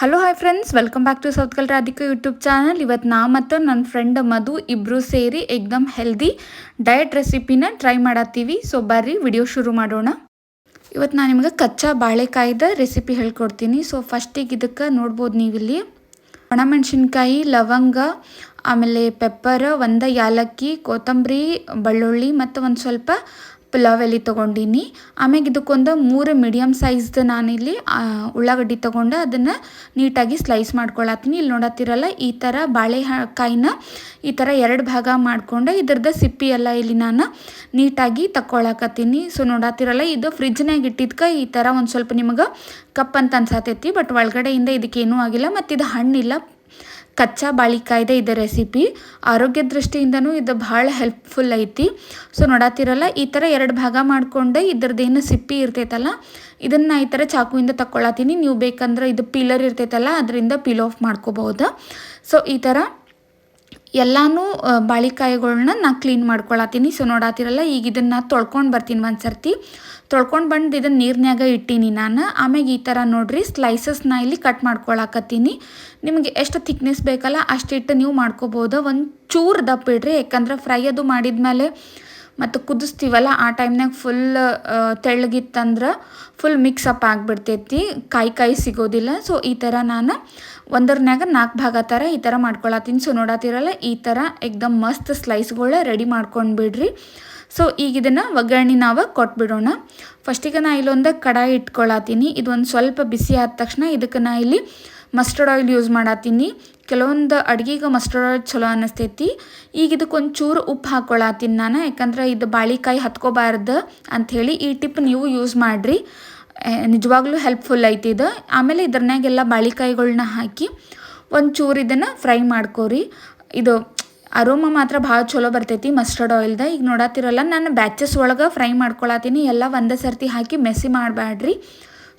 Hello hi friends welcome back to south ಕಲ್ Radhika YouTube channel ಇವತ್ತು ನಾ ಮತ್ತು ನನ್ನ ಫ್ರೆಂಡ್ ಮಧು ಇಬ್ಬರು ಸೇರಿ ಎಕ್ದಮ್ ಹೆಲ್ದಿ ಡಯಟ್ ರೆಸಿಪಿನ ಟ್ರೈ ಮಾಡತ್ತೀವಿ. ಸೊ ಬರ್ರಿ ವಿಡಿಯೋ ಶುರು ಮಾಡೋಣ. ಇವತ್ತು ನಾನು ನಿಮ್ಗೆ ಕಚ್ಚಾ ಬಾಳೆಕಾಯಿದ ರೆಸಿಪಿ ಹೇಳ್ಕೊಡ್ತೀನಿ. ಸೊ ಫಸ್ಟಿಗೆ ಇದಕ್ಕೆ ನೋಡ್ಬೋದು ನೀವಿಲ್ಲಿ. ಒಣಮೆಣಸಿನ್ಕಾಯಿ, ಲವಂಗ, ಆಮೇಲೆ ಪೆಪ್ಪರ್ ಒಂದು ಯಾಲಕ್ಕಿ, ಕೊತ್ತಂಬರಿ, ಬೆಳ್ಳುಳ್ಳಿ ಮತ್ತು ಒಂದು ಸ್ವಲ್ಪ ಪಲಾವ್ ಎಲ್ಲಿ ತೊಗೊಂಡಿನಿ. ಆಮ್ಯಾಗ ಇದಕ್ಕೊಂದು ಮೂರು ಮೀಡಿಯಮ್ ಸೈಜ್ದು ನಾನಿಲ್ಲಿ ಉಳ್ಳಾಗಡ್ಡಿ ತೊಗೊಂಡು ಅದನ್ನು ನೀಟಾಗಿ ಸ್ಲೈಸ್ ಮಾಡ್ಕೊಳತ್ತೀನಿ. ಇಲ್ಲಿ ನೋಡತ್ತಿರಲ್ಲ, ಈ ಥರ ಬಾಳೆಕಾಯಿನ ಈ ಥರ ಎರಡು ಭಾಗ ಮಾಡಿಕೊಂಡು ಇದ್ರದ್ದು ಸಿಪ್ಪಿ ಎಲ್ಲ ಇಲ್ಲಿ ನಾನು ನೀಟಾಗಿ ತಕ್ಕೊಳಕತ್ತೀನಿ. ಸೊ ನೋಡತ್ತಿರಲ್ಲ, ಇದು ಫ್ರಿಜ್ನಾಗ ಇಟ್ಟಿದ್ಕೆ ಈ ಥರ ಒಂದು ಸ್ವಲ್ಪ ನಿಮಗೆ ಕಪ್ ಅಂತ ಅನ್ಸತೈತಿ. ಬಟ್ ಒಳಗಡೆಯಿಂದ ಇದಕ್ಕೇನೂ ಆಗಿಲ್ಲ. ಮತ್ತು ಇದು ಹಣ್ಣಿಲ್ಲ. ಕಚ್ಚಾ ಬಾಳಿಕಾಯ್ದೆ ಇದೆ ರೆಸಿಪಿ ಆರೋಗ್ಯ ದೃಷ್ಟಿಯಿಂದನೂ ಇದು ಭಾಳ ಹೆಲ್ಪ್ಫುಲ್ ಐತಿ. ಸೊ ನೋಡತ್ತಿರಲ್ಲ ಈ ಥರ ಎರಡು ಭಾಗ ಮಾಡಿಕೊಂಡೆ ಇದ್ರದ್ದೇನು ಸಿಪ್ಪಿ ಇರ್ತೈತಲ್ಲ, ಇದನ್ನು ಈ ಥರ ಚಾಕುವಿಂದ ತಕ್ಕೊಳತೀನಿ ನೀವು ಬೇಕಂದ್ರೆ ಇದು ಪೀಲರ್ ಇರ್ತೈತಲ್ಲ, ಅದರಿಂದ ಪೀಲ್ ಆಫ್ ಮಾಡ್ಕೋಬಹುದು. ಸೊ ಈ ಥರ ಎಲ್ಲಾನು ಬಾಳೆಕಾಯಿಗಳ್ನ ನಾ ಕ್ಲೀನ್ ಮಾಡ್ಕೊಳತ್ತೀನಿ. ಸೊ ನೋಡಾತಿರಲ್ಲ, ಈಗ ಇದನ್ನು ತೊಳ್ಕೊಂಡು ಬರ್ತೀನಿ ಒಂದು ಸರ್ತಿ. ತೊಳ್ಕೊಂಡು ಬಂದು ಇದನ್ನು ನೀರಿನ್ಯಾಗ ಇಟ್ಟೀನಿ ನಾನು. ಆಮ್ಯಾಗ ಈ ಥರ ನೋಡ್ರಿ ಸ್ಲೈಸಸ್ನ ಇಲ್ಲಿ ಕಟ್ ಮಾಡ್ಕೊಳಕತ್ತೀನಿ. ನಿಮಗೆ ಎಷ್ಟು ಥಿಕ್ನೆಸ್ ಬೇಕಲ್ಲ ಅಷ್ಟಿಟ್ಟು ನೀವು ಮಾಡ್ಕೋಬೋದು. ಒಂದು ಚೂರು ದಪ್ಪ ಇಡ್ರಿ, ಯಾಕಂದ್ರೆ ಫ್ರೈ ಅದು ಮಾಡಿದ್ಮೇಲೆ ಮತ್ತು ಕುದಿಸ್ತೀವಲ್ಲ, ಆ ಟೈಮ್ನಾಗ ಫುಲ್ ತೆಳ್ಳಗಿತ್ತಂದ್ರೆ ಫುಲ್ ಮಿಕ್ಸ್ ಅಪ್ ಆಗಿಬಿಡ್ತೈತಿ. ಕಾಯಿ ಕಾಯಿ ಸಿಗೋದಿಲ್ಲ. ಸೊ ಈ ಥರ ನಾನು ಒಂದರ್ನ್ಯಾಗ ನಾಲ್ಕು ಭಾಗ ಥರ ಈ ಥರ ಮಾಡ್ಕೊಳತ್ತೀನಿ. ಸೊ ನೋಡತ್ತೀರಲ್ಲ ಈ ಥರ ಎಕ್ದಮ್ ಮಸ್ತ್ ಸ್ಲೈಸ್ಗಳ ರೆಡಿ ಮಾಡ್ಕೊಂಡು ಬಿಡ್ರಿ. ಸೊ ಈಗ ಇದನ್ನು ಒಗ್ಗರಣೆ ನಾವು ಕೊಟ್ಬಿಡೋಣ. ಫಸ್ಟಿಗೆ ನಾ ಇಲ್ಲೊಂದು ಕಡಾಯಿ ಇಟ್ಕೊಳತ್ತೀನಿ. ಇದೊಂದು ಸ್ವಲ್ಪ ಬಿಸಿ ಆದ ತಕ್ಷಣ ಇದಕ್ಕೆ ನಾ ಇಲ್ಲಿ ಮಸ್ಟರ್ಡ್ ಆಯಿಲ್ ಯೂಸ್ ಮಾಡತ್ತೀನಿ ಕೆಲವೊಂದು ಅಡ್ಗೆಗೆ ಮಸ್ಟರ್ಡ್ ಚಲೋ ಅನ್ನಿಸ್ತೈತಿ ಈಗ ಇದಕ್ಕೆ ಒಂಚೂರು ಉಪ್ಪು ಹಾಕ್ಕೊಳತ್ತೀನಿ ನಾನು, ಯಾಕಂದ್ರೆ ಇದು ಬಾಳಿಕಾಯಿ ಹತ್ಕೋಬಾರ್ದು ಅಂಥೇಳಿ ಈ ಟಿಪ್ ನೀವು ಯೂಸ್ ಮಾಡಿರಿ. ನಿಜವಾಗ್ಲೂ ಹೆಲ್ಪ್ಫುಲ್ ಐತಿ ಇದು. ಆಮೇಲೆ ಇದ್ರನ್ಯಾಗೆಲ್ಲ ಬಾಳಿಕಾಯಿಗಳ್ನ ಹಾಕಿ ಒಂಚೂರು ಇದನ್ನು ಫ್ರೈ ಮಾಡ್ಕೋರಿ. ಇದು ಅರೋಮ ಮಾತ್ರ ಭಾಳ ಚಲೋ ಬರ್ತೈತಿ ಮಸ್ಟರ್ಡ್ ಆಯಿಲ್ದ ಈಗ ನೋಡತ್ತಿರಲ್ಲ ನಾನು ಬ್ಯಾಚಸ್ ಒಳಗೆ ಫ್ರೈ ಮಾಡ್ಕೊಳತ್ತೀನಿ ಎಲ್ಲ ಒಂದೇ ಸರ್ತಿ ಹಾಕಿ ಮೆಸಿ ಮಾಡಬೇಡ್ರಿ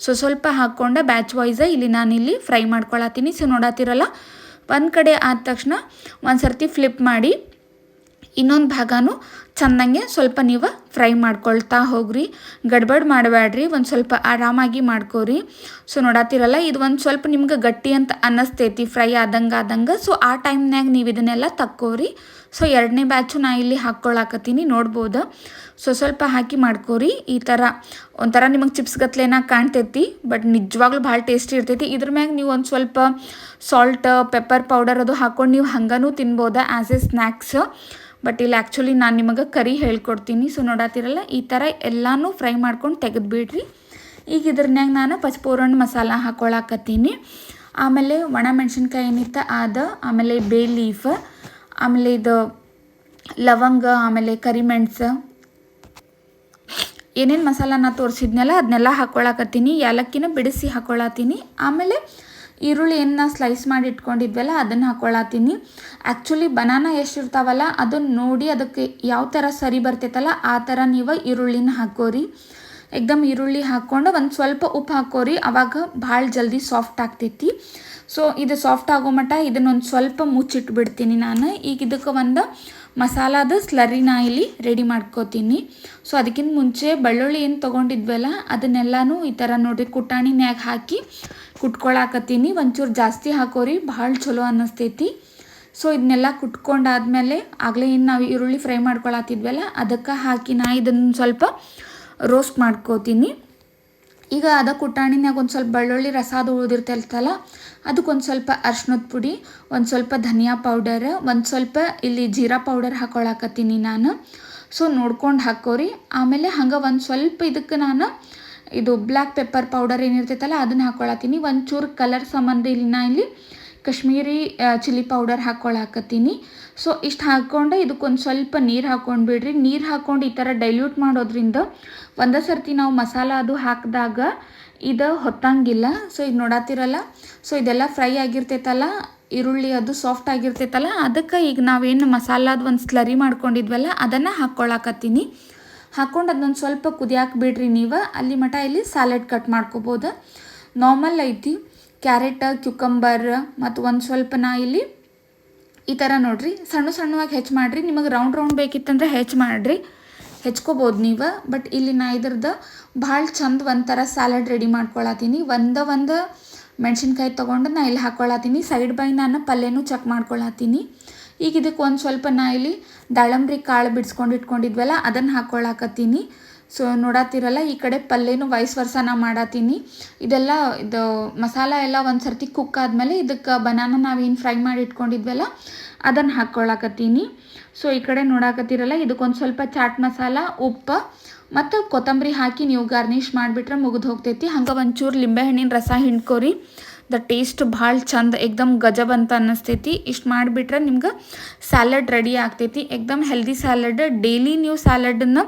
ಸೊ, ಸ್ವಲ್ಪ ಹಾಕ್ಕೊಂಡು ಬ್ಯಾಚ್ ವೈಸ ಇಲ್ಲಿ ನಾನಿಲ್ಲಿ ಫ್ರೈ ಮಾಡ್ಕೊಳತ್ತೀನಿ ಸೊ ನೋಡತ್ತಿರಲ್ಲ ಒಂದು ಕಡೆ ಆದ ತಕ್ಷಣ ಒಂದು ಸರ್ತಿ ಫ್ಲಿಪ್ ಮಾಡಿ ಇನ್ನೊಂದು ಭಾಗನೂ ಚೆನ್ನಾಗೆ ಸ್ವಲ್ಪ ನೀವು ಫ್ರೈ ಮಾಡ್ಕೊಳ್ತಾ ಹೋಗ್ರಿ. ಗಡ್ಬಡ್ ಮಾಡಬೇಡ್ರಿ ಒಂದು ಸ್ವಲ್ಪ ಆರಾಮಾಗಿ ಮಾಡ್ಕೋರಿ. ಸೊ ನೋಡತ್ತಿರಲ್ಲ ಇದು ಒಂದು ಸ್ವಲ್ಪ ನಿಮ್ಗೆ ಗಟ್ಟಿ ಅಂತ ಅನ್ನಿಸ್ತೈತಿ ಫ್ರೈ ಆದಂಗೆ ಆದಂಗೆ ಸೊ ಆ ಟೈಮ್ನಾಗ ನೀವು ಇದನ್ನೆಲ್ಲ ತಕ್ಕೋರಿ. ಸೊ ಎರಡನೇ ಬ್ಯಾಚು ನಾ ಇಲ್ಲಿ ಹಾಕ್ಕೊಳಕತ್ತೀನಿ, ನೋಡ್ಬೋದು? ಸೊ ಸ್ವಲ್ಪ ಹಾಕಿ ಮಾಡ್ಕೋರಿ. ಈ ಥರ ಒಂಥರ ನಿಮಗೆ ಚಿಪ್ಸ್ ಗತ್ಲೇನ ಕಾಣ್ತೈತಿ ಬಟ್ ನಿಜವಾಗ್ಲೂ ಭಾಳ ಟೇಸ್ಟಿ ಇರ್ತೈತಿ. ಇದ್ರ ಮ್ಯಾಗ ನೀವು ಒಂದು ಸ್ವಲ್ಪ ಸಾಲ್ಟ್ ಪೆಪ್ಪರ್ ಪೌಡರ್ ಅದು ಹಾಕ್ಕೊಂಡು ನೀವು ಹಂಗನೂ ತಿನ್ಬೋದು ಆ್ಯಸ್ ಎ ಸ್ನ್ಯಾಕ್ಸ್ ಬಟ್ ಇಲ್ಲಿ ಆ್ಯಕ್ಚುಲಿ ನಾನು ನಿಮಗೆ ಕರಿ ಹೇಳ್ಕೊಡ್ತೀನಿ. ಸೊ ನೋಡಾತಿರಲ್ಲ, ಈ ಥರ ಎಲ್ಲನೂ ಫ್ರೈ ಮಾಡ್ಕೊಂಡು ತೆಗೆದುಬಿಡ್ರಿ. ಈಗ ಇದ್ರನ್ಯಾಗ ನಾನು ಪಚ್ಪೂರಣ ಮಸಾಲ ಹಾಕ್ಕೊಳಕತ್ತೀನಿ ಆಮೇಲೆ ಒಣ ಮೆಣಸಿನ್ಕಾಯಿ ಏನಿತ್ತ ಆದ, ಆಮೇಲೆ ಬೇ ಲೀಫ್ ಆಮೇಲೆ ಇದು ಲವಂಗ, ಆಮೇಲೆ ಕರಿಮೆಣಸು ಏನೇನು ಮಸಾಲ ನಾ ತೋರಿಸಿದ್ನಲ್ಲ ಅದನ್ನೆಲ್ಲ ಹಾಕ್ಕೊಳಕತ್ತೀನಿ ಏಲಕ್ಕಿನ ಬಿಡಿಸಿ ಹಾಕ್ಕೊಳತ್ತೀನಿ ಆಮೇಲೆ ಈರುಳ್ಳಿ ಸ್ಲೈಸ್ ಮಾಡಿ ಇಟ್ಕೊಂಡಿದ್ವಲ್ಲ, ಅದನ್ನು ಹಾಕ್ಕೊಳತ್ತೀನಿ ಆ್ಯಕ್ಚುಲಿ ಬನಾನ ಎಷ್ಟಿರ್ತಾವಲ್ಲ ಅದನ್ನು ನೋಡಿ ಅದಕ್ಕೆ ಯಾವ ಥರ ಸರಿ ಬರ್ತೈತಲ್ಲ, ಆ ಥರ ನೀವು ಈರುಳ್ಳಿನ ಹಾಕೋರಿ. ಎಕ್ದಮ್ ಈರುಳ್ಳಿ ಹಾಕ್ಕೊಂಡು ಒಂದು ಸ್ವಲ್ಪ ಉಪ್ಪು ಹಾಕೋರಿ. ಅವಾಗ ಭಾಳ ಜಲ್ದಿ ಸಾಫ್ಟ್ ಆಗ್ತೈತಿ. ಸೊ ಇದು ಸಾಫ್ಟ್ ಆಗೋ ಮಟ್ಟ ಇದನ್ನೊಂದು ಸ್ವಲ್ಪ ಮುಚ್ಚಿಟ್ಬಿಡ್ತೀನಿ ನಾನು. ಈಗ ಇದಕ್ಕೆ ಒಂದು ಮಸಾಲಾದ ಸ್ಲರಿನ ಇಲ್ಲಿ ರೆಡಿ ಮಾಡ್ಕೋತೀನಿ. ಸೊ ಅದಕ್ಕಿಂತ ಮುಂಚೆ ಬೆಳ್ಳುಳ್ಳಿ ಏನು ತೊಗೊಂಡಿದ್ವಲ್ಲ, ಅದನ್ನೆಲ್ಲಾನು ಈ ಥರ ನೋಡಿರಿ, ಕುಟಾಣಿನ್ಯಾಗ ಹಾಕಿ ಕುಟ್ಕೊಳಕತ್ತೀನಿ. ಒಂಚೂರು ಜಾಸ್ತಿ ಹಾಕೋರಿ, ಭಾಳ ಚಲೋ ಅನ್ನಿಸ್ತೈತಿ. ಸೊ ಇದನ್ನೆಲ್ಲ ಕುಟ್ಕೊಂಡಾದ್ಮೇಲೆ ಆಗಲೇ ಏನು ನಾವು ಈರುಳ್ಳಿ ಫ್ರೈ ಮಾಡ್ಕೊಳತ್ತಿದ್ವಲ್ಲ ಅದಕ್ಕೆ ಹಾಕಿ ನಾ ಇದನ್ನು ಸ್ವಲ್ಪ ರೋಸ್ಟ್ ಮಾಡ್ಕೋತೀನಿ. ಈಗ ಅದ ಕುಟ್ಟಾಣಿನಾಗ ಒಂದು ಸ್ವಲ್ಪ ಬೆಳ್ಳುಳ್ಳಿ ರಸ ಅದು ಉಳಿದಿರ್ತೈತಲ್ಲ ಅದಕ್ಕೊಂದು ಸ್ವಲ್ಪ ಅರ್ಶಿನದ ಪುಡಿ, ಒಂದು ಸ್ವಲ್ಪ ಧನಿಯಾ ಪೌಡರ್ ಒಂದು ಸ್ವಲ್ಪ ಇಲ್ಲಿ ಜೀರಾ ಪೌಡರ್ ಹಾಕೊಳಕತ್ತೀನಿ ನಾನು. ಸೊ ನೋಡ್ಕೊಂಡು ಹಾಕೋರಿ. ಆಮೇಲೆ ಹಂಗೆ ಒಂದು ಸ್ವಲ್ಪ ಇದಕ್ಕೆ ನಾನು ಇದು ಬ್ಲ್ಯಾಕ್ ಪೆಪ್ಪರ್ ಪೌಡರ್ ಏನಿರ್ತೈತಲ್ಲ, ಅದನ್ನು ಹಾಕೊಳತ್ತೀನಿ. ಒಂಚೂರು ಕಲರ್ ಸಂಬಂಧ ಇಲ್ಲಿ ನಾ ಇಲ್ಲಿ. ಕಾಶ್ಮೀರಿ ಚಿಲ್ಲಿ ಪೌಡರ್ ಹಾಕ್ಕೊಳಕತ್ತೀನಿ ಸೊ ಇಷ್ಟು ಹಾಕ್ಕೊಂಡು ಇದಕ್ಕೊಂದು ಸ್ವಲ್ಪ ನೀರು ಹಾಕ್ಕೊಂಡು ಬಿಡ್ರಿ. ನೀರು ಹಾಕ್ಕೊಂಡು ಈ ಥರ ಡೈಲ್ಯೂಟ್ ಮಾಡೋದ್ರಿಂದ ಒಂದೇ ಸರ್ತಿ ನಾವು ಮಸಾಲ ಅದು ಹಾಕಿದಾಗ ಇದು ಹೊತ್ತಂಗಿಲ್ಲ. ಸೊ ಇದು ನೋಡತ್ತಿರಲ್ಲ ಸೊ ಇದೆಲ್ಲ ಫ್ರೈ ಆಗಿರ್ತೈತಲ್ಲ? ಈರುಳ್ಳಿ ಅದು ಸಾಫ್ಟ್ ಆಗಿರ್ತೈತಲ್ಲ? ಅದಕ್ಕೆ ಈಗ ನಾವೇನು ಮಸಾಲಾದು ಒಂದು ಸ್ಲರಿ ಮಾಡ್ಕೊಂಡಿದ್ವಲ್ಲ, ಅದನ್ನು ಹಾಕ್ಕೊಳಕತ್ತೀನಿ ಹಾಕ್ಕೊಂಡು ಅದನ್ನೊಂದು ಸ್ವಲ್ಪ ಕುದಿಯಾಕೆ ಬಿಡ್ರಿ ನೀವು. ಅಲ್ಲಿ ಮಟ ಇಲ್ಲಿ ಸ್ಯಾಲೆಡ್ ಕಟ್ ಮಾಡ್ಕೋಬೋದು. ನಾರ್ಮಲ್ ಐತಿ. ಕ್ಯಾರೆಟ್, ಕ್ಯುಕಂಬರ್ ಮತ್ತು ಒಂದು ಸ್ವಲ್ಪ ನಾ ಇಲ್ಲಿ ಈ ಥರ ನೋಡಿರಿ. ಸಣ್ಣ ಸಣ್ಣವಾಗಿ ಹೆಚ್ಚು ಮಾಡಿರಿ. ನಿಮಗೆ ರೌಂಡ್ ರೌಂಡ್ ಬೇಕಿತ್ತಂದ್ರೆ ಹೆಚ್ಚು ಮಾಡಿರಿ. ಹೆಚ್ಕೋಬೋದು ನೀವು. ಬಟ್ ಇಲ್ಲಿ ನಾ ಇದ್ರದ್ದು ಭಾಳ ಚಂದ ಒಂಥರ ಸ್ಯಾಲಡ್ ರೆಡಿ ಮಾಡ್ಕೊಳತ್ತೀನಿ. ಒಂದು ಒಂದು ಮೆಣಸಿನ್ಕಾಯಿ ತೊಗೊಂಡು ನಾ ಇಲ್ಲಿ ಹಾಕ್ಕೊಳತ್ತೀನಿ ಸೈಡ್ ಬೈ ನಾನು ಪಲ್ಯನೂ ಚೆಕ್ ಮಾಡ್ಕೊಳತ್ತೀನಿ. ಈಗ ಇದಕ್ಕೆ ಒಂದು ಸ್ವಲ್ಪ ನಾ ಇಲ್ಲಿ ದಾಳಂಬ್ರಿ ಕಾಳು ಬಿಡಿಸ್ಕೊಂಡು ಇಟ್ಕೊಂಡಿದ್ವಲ್ಲ ಅದನ್ನು ಹಾಕ್ಕೊಳಕತ್ತೀನಿ ಸೊ ನೋಡತ್ತೀರಲ್ಲ ಈ ಕಡೆ ಪಲ್ಯನೂ ವೈಸ್ ವರ್ಸನ ಮಾಡತ್ತೀನಿ ಇದೆಲ್ಲ, ಇದು ಮಸಾಲ ಎಲ್ಲ ಒಂದು ಸರ್ತಿ ಕುಕ್ ಆದಮೇಲೆ ಇದಕ್ಕೆ ಬನಾನ ನಾವೇನು ಫ್ರೈ ಮಾಡಿ ಇಟ್ಕೊಂಡಿದ್ವಲ್ಲ, ಅದನ್ನು ಹಾಕ್ಕೊಳಕತ್ತೀನಿ ಸೊ ಈ ಕಡೆ ನೋಡಾಕತ್ತೀರಲ್ಲ, ಇದಕ್ಕೊಂದು ಸ್ವಲ್ಪ ಚಾಟ್ ಮಸಾಲ, ಉಪ್ಪು ಮತ್ತು ಕೊತ್ತಂಬರಿ ಹಾಕಿ ನೀವು ಗಾರ್ನಿಷ್ ಮಾಡಿಬಿಟ್ರೆ ಮುಗಿದು ಹೋಗ್ತೈತಿ. ಹಂಗೆ ಒಂಚೂರು ಲಿಂಬೆಹಣ್ಣಿನ ರಸ ಹಿಂಡ್ಕೊರಿ. ದ ಟೇಸ್ಟ್ ಭಾಳ ಚಂದ ಏಕ್ದಮ್ ಗಜಬ್ ಅಂತ ಅನ್ನಿಸ್ತೈತಿ. ಇಷ್ಟು ಮಾಡಿಬಿಟ್ರೆ ನಿಮ್ಗೆ ಸ್ಯಾಲಡ್ ರೆಡಿ ಆಗ್ತೈತಿ. ಎಕ್ದಮ್ ಹೆಲ್ದಿ ಸ್ಯಾಲಡ್ ಡೈಲಿ ನೀವು ಸ್ಯಾಲಡನ್ನು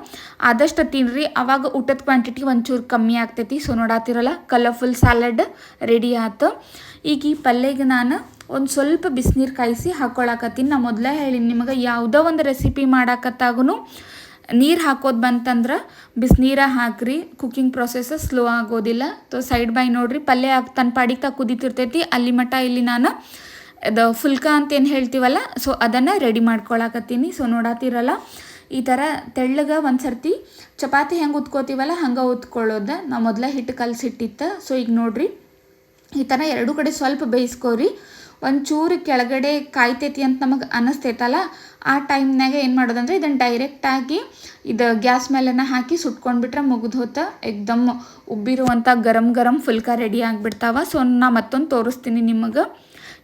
ಆದಷ್ಟು ತಿನ್ನಿರಿ ಆವಾಗ ಊಟದ ಕ್ವಾಂಟಿಟಿ ಒಂಚೂರು ಕಮ್ಮಿ ಆಗ್ತೈತಿ. ಸೊ ನೋಡಾತಿರಲ್ಲ ಕಲರ್ಫುಲ್ ಸ್ಯಾಲಡ್ ರೆಡಿ ಆಯ್ತು ಈಗ ಈ ಪಲ್ಯಗೆ ನಾನು ಒಂದು ಸ್ವಲ್ಪ ಬಿಸಿನೀರು ಕಾಯಿಸಿ ಹಾಕ್ಕೊಳಕತ್ತೀನಿ ನಾ ಮೊದಲೇ ಹೇಳಿ ನಿಮಗೆ ಯಾವುದೋ ಒಂದು ರೆಸಿಪಿ ಮಾಡಾಕತ್ತಾಗೂ ನೀರು ಹಾಕೋದು ಬಂತಂದ್ರೆ ಬಿಸಿನೀರ ಹಾಕ್ರಿ. ಕುಕ್ಕಿಂಗ್ ಪ್ರೊಸೆಸ್ ಸ್ಲೋ ಆಗೋದಿಲ್ಲ. ತೊ ಸೈಡ್ ಬೈ ನೋಡ್ರಿ. ಪಲ್ಯ ತನ್ನ ಪಾಡಿಗೆ ತಾ ಕುದೀತಿರ್ತೈತಿ. ಅಲ್ಲಿ ಮಟ್ಟ ಇಲ್ಲಿ ನಾನು ಅದು ಫುಲ್ಕ ಅಂತ ಏನು ಹೇಳ್ತೀವಲ್ಲ, ಸೊ ಅದನ್ನು ರೆಡಿ ಮಾಡ್ಕೊಳಕತ್ತೀನಿ. ಸೊ ನೋಡತ್ತಿರಲ್ಲ ಈ ಥರ ತೆಳ್ಳಗೆ ಒಂದು ಸರ್ತಿ ಚಪಾತಿ ಹೆಂಗೆ ಉತ್ಕೋತೀವಲ್ಲ, ಹಂಗೆ ಉತ್ಕೊಳ್ಳೋದು ನಾವು ಮೊದಲೇ ಹಿಟ್ಟು ಕಲಸಿಟ್ಟಿತ್ತು. ಸೊ ಈಗ ನೋಡ್ರಿ, ಈ ಥರ ಎರಡು ಕಡೆ ಸ್ವಲ್ಪ ಬೇಯಿಸ್ಕೋರಿ. ಒಂಚೂರು ಕೆಳಗಡೆ ಕಾಯ್ತೈತಿ ಅಂತ ನಮಗೆ ಅನ್ನಿಸ್ತೈತಲ್ಲ ಆ ಟೈಮ್ನಾಗ ಏನು ಮಾಡೋದಂದ್ರೆ ಇದನ್ನು ಡೈರೆಕ್ಟಾಗಿ ಇದು ಗ್ಯಾಸ್ ಮೇಲೆನ ಹಾಕಿ ಸುಟ್ಕೊಂಡ್ಬಿಟ್ರೆ ಮುಗಿದು ಹೋತ ಎಕ್ದಮ್ ಉಬ್ಬಿರುವಂಥ ಗರಂ ಗರಂ ಫುಲ್ಕ ರೆಡಿ ಆಗಿಬಿಡ್ತಾವ. ಸೊ ನಾ ಮತ್ತೊಂದು ತೋರಿಸ್ತೀನಿ ನಿಮಗೆ.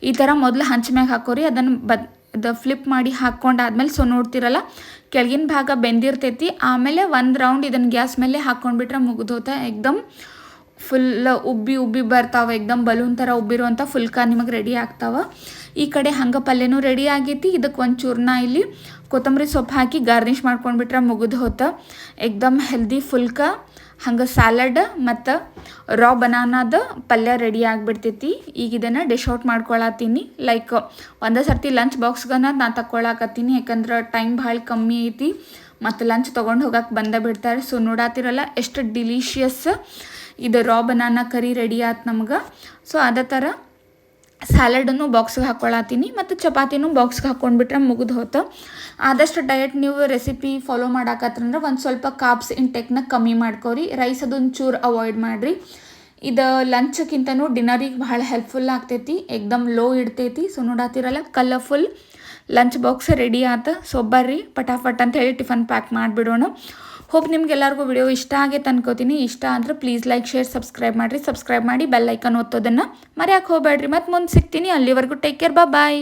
ಈ ಥರ ಮೊದಲು ಹಂಚ್ಮ್ಯಾಗ ಹಾಕೋರಿ ಅದನ್ನು ಬದ್ ಅದು ಫ್ಲಿಪ್ ಮಾಡಿ ಹಾಕ್ಕೊಂಡಾದ್ಮೇಲೆ ಸೊ ನೋಡ್ತಿರಲ್ಲ ಕೆಳಗಿನ ಭಾಗ ಬೆಂದಿರ್ತೈತಿ, ಆಮೇಲೆ ಒಂದು ರೌಂಡ್ ಇದನ್ನು ಗ್ಯಾಸ್ ಮೇಲೆ ಹಾಕ್ಕೊಂಡ್ಬಿಟ್ರೆ ಮುಗಿದು ಹೋತ ಎಕ್ದಮ್ ಫುಲ್ ಉಬ್ಬಿ ಉಬ್ಬಿ ಬರ್ತಾವೆ, ಎಕ್ದಮ್ ಬಲೂನ್ ಥರ ಉಬ್ಬಿರುವಂಥ ಫುಲ್ಕ ನಿಮಗೆ ರೆಡಿ ಆಗ್ತಾವ. ಈ ಕಡೆ ಹಂಗೆ ಪಲ್ಯನೂ ರೆಡಿ ಆಗೈತಿ. ಇದಕ್ಕೆ ಒಂದು ಚೂರ್ನ ಇಲ್ಲಿ ಕೊತ್ತಂಬರಿ ಸೊಪ್ಪು ಹಾಕಿ ಗಾರ್ನಿಷ್ ಮಾಡ್ಕೊಂಡ್ಬಿಟ್ರೆ ಮುಗಿದು ಹೋತ. ಎಕ್ದಮ್ ಹೆಲ್ದಿ ಫುಲ್ಕ ಹಂಗೆ ಸ್ಯಾಲಡ್ ಮತ್ತು ರಾ ಬನಾನಾದ ಪಲ್ಯ ರೆಡಿ ಆಗಿಬಿಡ್ತೈತಿ. ಈಗ ಇದನ್ನು ಡಿಶ್ ಔಟ್ ಮಾಡ್ಕೊಳತ್ತೀನಿ ಲೈಕ್ ಒಂದೇ ಸರ್ತಿ ಲಂಚ್ ಬಾಕ್ಸ್ಗನ ನಾನು ತಗೊಳಕತ್ತೀನಿ ಯಾಕಂದ್ರೆ ಟೈಮ್ ಭಾಳ ಕಮ್ಮಿ ಐತಿ. ಮತ್ತು ಲಂಚ್ ತೊಗೊಂಡು ಹೋಗಕ್ಕೆ ಬಂದ ಬಿಡ್ತಾರೆ. ಸೊ ನೋಡಾತಿರಲ್ಲ, ಎಷ್ಟು ಡಿಲಿಷಿಯಸ್ ಇದು ರಾ ಬನಾನಾ ಕರಿ ರೆಡಿ ಆಯ್ತು ನಮ್ಗೆ. ಸೊ ಅದೇ ಥರ ಸ್ಯಾಲಡನ್ನು ಬಾಕ್ಸ್ಗೆ ಹಾಕ್ಕೊಳತ್ತೀನಿ ಮತ್ತು ಚಪಾತಿನೂ ಬಾಕ್ಸ್ಗೆ ಹಾಕ್ಕೊಂಡ್ಬಿಟ್ರೆ ಮುಗಿದು ಹೋತು. ಆದಷ್ಟು ಡಯಟ್ ನೀವು ರೆಸಿಪಿ ಫಾಲೋ ಮಾಡಾಕತ್ತಂದ್ರೆ ಒಂದು ಸ್ವಲ್ಪ ಕಾಪ್ಸ್ ಇಂಟೆಕ್ನ ಕಮ್ಮಿ ಮಾಡ್ಕೋರಿ. ರೈಸ್ ಅದೊಂದು ಚೂರು ಅವಾಯ್ಡ್ ಮಾಡಿರಿ. ಇದು ಲಂಚ್ಕ್ಕಿಂತನೂ ಡಿನ್ನರಿಗೆ ಭಾಳ ಹೆಲ್ಪ್ಫುಲ್ ಆಗ್ತೈತಿ. ಎಕ್ದಮ್ ಲೋ ಇಡ್ತೈತಿ. ಸೊ ನೋಡಾತಿರಲ್ಲ ಕಲರ್ಫುಲ್ ಲಂಚ್ ಬಾಕ್ಸ್ ರೆಡಿ ಆತ. ಸೊ ಬರ್ರಿ, ಪಟಾಫಟ್ ಅಂತ ಹೇಳಿ ಟಿಫನ್ ಪ್ಯಾಕ್ ಮಾಡಿಬಿಡೋಣ. ಹೋಪ್ ನಿಮ್ಗೆಲ್ಲರಿಗೂ ವಿಡಿಯೋ ಇಷ್ಟ ಆಗೈತೆ ಅನ್ಕೋತೀನಿ ಇಷ್ಟ ಅಂದ್ರೆ ಪ್ಲೀಸ್ ಲೈಕ್ ಶೇರ್ ಸಬ್ಸ್ಕ್ರೈಬ್ ಮಾಡಿರಿ. ಸಬ್ಸ್ಕ್ರೈಬ್ ಮಾಡಿ ಬೆಲ್ ಐಕನ್ ಒತ್ತೋದನ್ನು ಮರ್ಯಾಕೆ ಹೋಗ್ಬೇಡ್ರಿ. ಮತ್ತು ಮುಂದೆ ಸಿಗ್ತೀನಿ. ಅಲ್ಲಿವರೆಗೂ ಟೇಕ್ ಕೇರ್ ಬಾಯ್